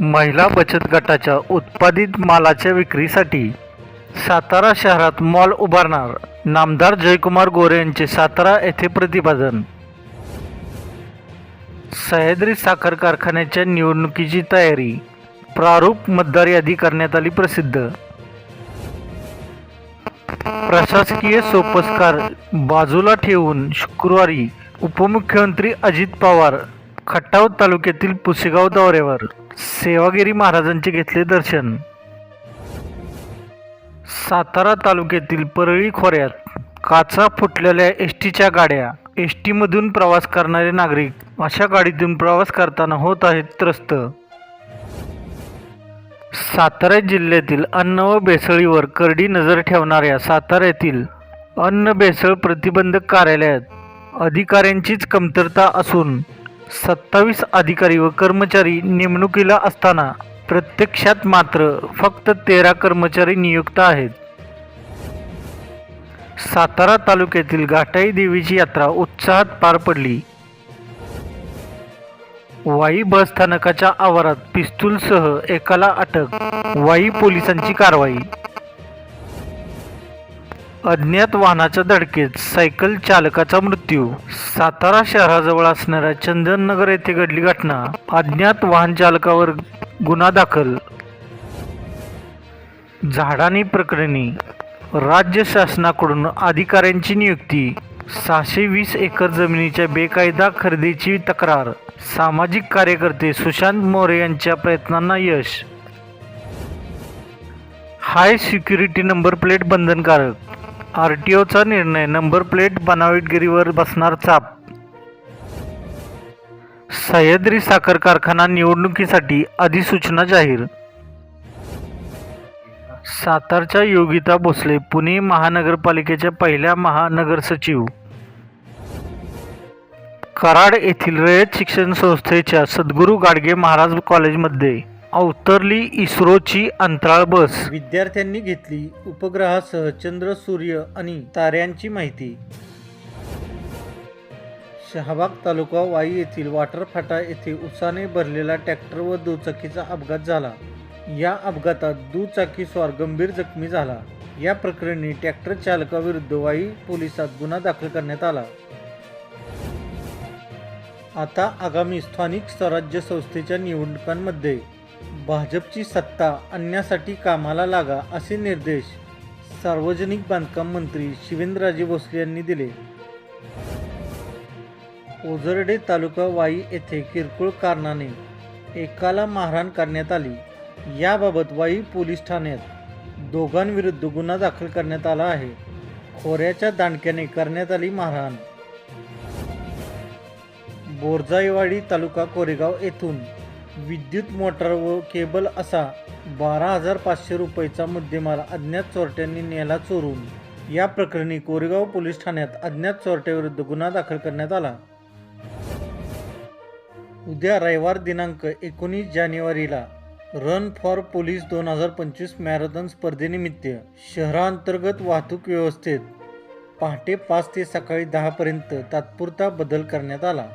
महिला बचत गटाच्या उत्पादित मालाच्या विक्रीसाठी सातारा शहरात मॉल उभारणार. नामदार जयकुमार गोरे यांचे सातारा येथे प्रतिपादन. सह्याद्री साखर कारखान्याच्या निवडणुकीची तयारी. प्रारूप मतदार यादी करण्यात आली प्रसिद्ध. प्रशासकीय सोपस्कार. बाजूला ठेवून शुक्रवारी उपमुख्यमंत्री अजित पवार खटाव तालुक्यातील पुसेगाव दौऱ्यावर. सेवागिरी महाराजांचे घेतले दर्शन. सातारा तालुक्यातील परळी खोऱ्यात काचा फुटलेल्या एस टीच्या गाड्या एस टीमधून प्रवास करणारे नागरिक अशा गाडीतून प्रवास करताना होत आहेत त्रस्त. सातारा जिल्ह्यातील अन्न व भेसळीवर करडी नजर ठेवणाऱ्या साताऱ्यातील अन्न भेसळ प्रतिबंधक कार्यालयात अधिकाऱ्यांचीच कमतरता असून सत्तावीस अधिकारी व कर्मचारी नेमणुकीला असताना प्रत्यक्षात मात्र फक्त तेरा कर्मचारी नियुक्त आहेत. सातारा तालुक्यातील घाटाई देवीची यात्रा उत्साहात पार पडली. वाई बस स्थानकाच्या आवारात पिस्तूलसह एकाला अटक वाई पोलिसांची कारवाई अज्ञात वाहनाच्या धडकेत सायकल चालकाचा मृत्यू. सातारा शहराजवळ असणाऱ्या चंदननगर येथे घडली घटना. अज्ञात वाहन चालकावर गुन्हा दाखल. झाडानी प्रकरणी राज्य शासनाकडून अधिकाऱ्यांची नियुक्ती. सहाशे वीस एकर जमिनीच्या बेकायदा खरेदीची तक्रार. सामाजिक कार्यकर्ते सुशांत मोरे यांच्या प्रयत्नांना यश. हाय सिक्युरिटी नंबर प्लेट बंधनकारक. आर टी ओचा निर्णय नंबर प्लेट बनावटगिरीवर बसणार चाप. सह्याद्री साखर कारखाना निवडणुकीसाठी अधिसूचना जाहीर. सातारच्या योगिता भोसले पुणे महानगरपालिकेच्या पहिल्या महानगर सचिव कराड येथील रयत शिक्षण संस्थेच्या सद्गुरू गाडगे महाराज कॉलेजमध्ये. अवतरली इस्रोची अंतराळ बस. विद्यार्थ्यांनी घेतली उपग्रहासह चंद्र सूर्य आणि ताऱ्यांची माहिती. शहाबाग तालुका वाई येथील वाटरफाटा येथे उसाने भरलेला ट्रॅक्टर व दुचाकीचा अपघात झाला. या अपघातात दुचाकीस्वार गंभीर जखमी झाला. या प्रकरणी ट्रॅक्टर चालकाविरुद्ध वाई पोलिसात गुन्हा दाखल करण्यात आला. आता आगामी स्थानिक स्वराज्य संस्थेच्या निवडणुकांमध्ये भाजपची सत्ता आणण्यासाठी कामाला लागा असे निर्देश सार्वजनिक बांधकाम मंत्री शिवेंद्रराजे भोसले यांनी दिले. ओझरडे तालुका वाई येथे किरकोळ कारणाने एकाला मारहाण करण्यात आली. याबाबत वाई पोलीस ठाण्यात दोघांविरुद्ध गुन्हा दाखल करण्यात आला आहे. खोऱ्याच्या दांडक्याने करण्यात आली मारहाण. बोरजाईवाडी तालुका कोरेगाव येथून विद्युत मोटार व केबल असा बारा हजार पाचशे रुपयेचा मुद्देमाल अज्ञात चोरट्यांनी नेला चोरून. या प्रकरणी कोरेगाव पोलीस ठाण्यात अज्ञात चोरट्याविरुद्ध गुन्हा दाखल करण्यात आला. उद्या रविवार दिनांक एकोणीस जानेवारीला रन फॉर पोलीस दोन हजार पंचवीस मॅरेथॉन स्पर्धेनिमित्त शहरांतर्गत वाहतूक व्यवस्थेत पहाटे पाच ते सकाळी दहापर्यंत तात्पुरता बदल करण्यात आला.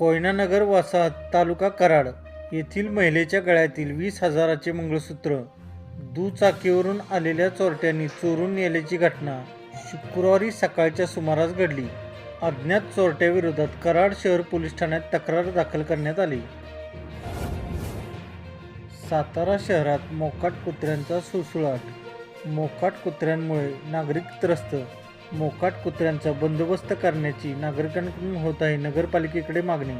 कोयनानगर वसाहत तालुका कराड येथील महिलेच्या गळ्यातील वीस हजाराचे मंगळसूत्र दुचाकीवरून आलेल्या चोरट्यांनी चोरून नेल्याची घटना शुक्रवारी सकाळच्या सुमारास घडली. अज्ञात चोरट्याविरोधात कराड शहर पोलीस ठाण्यात तक्रार दाखल करण्यात आली. सातारा शहरात मोकाट कुत्र्यांचा सुळसुळाट मोकाट कुत्र्यांमुळे नागरिक त्रस्त मोकाट कुत्र्यांचा बंदोबस्त करण्याची नागरिकांकडून होत आहे नगरपालिकेकडे मागणी.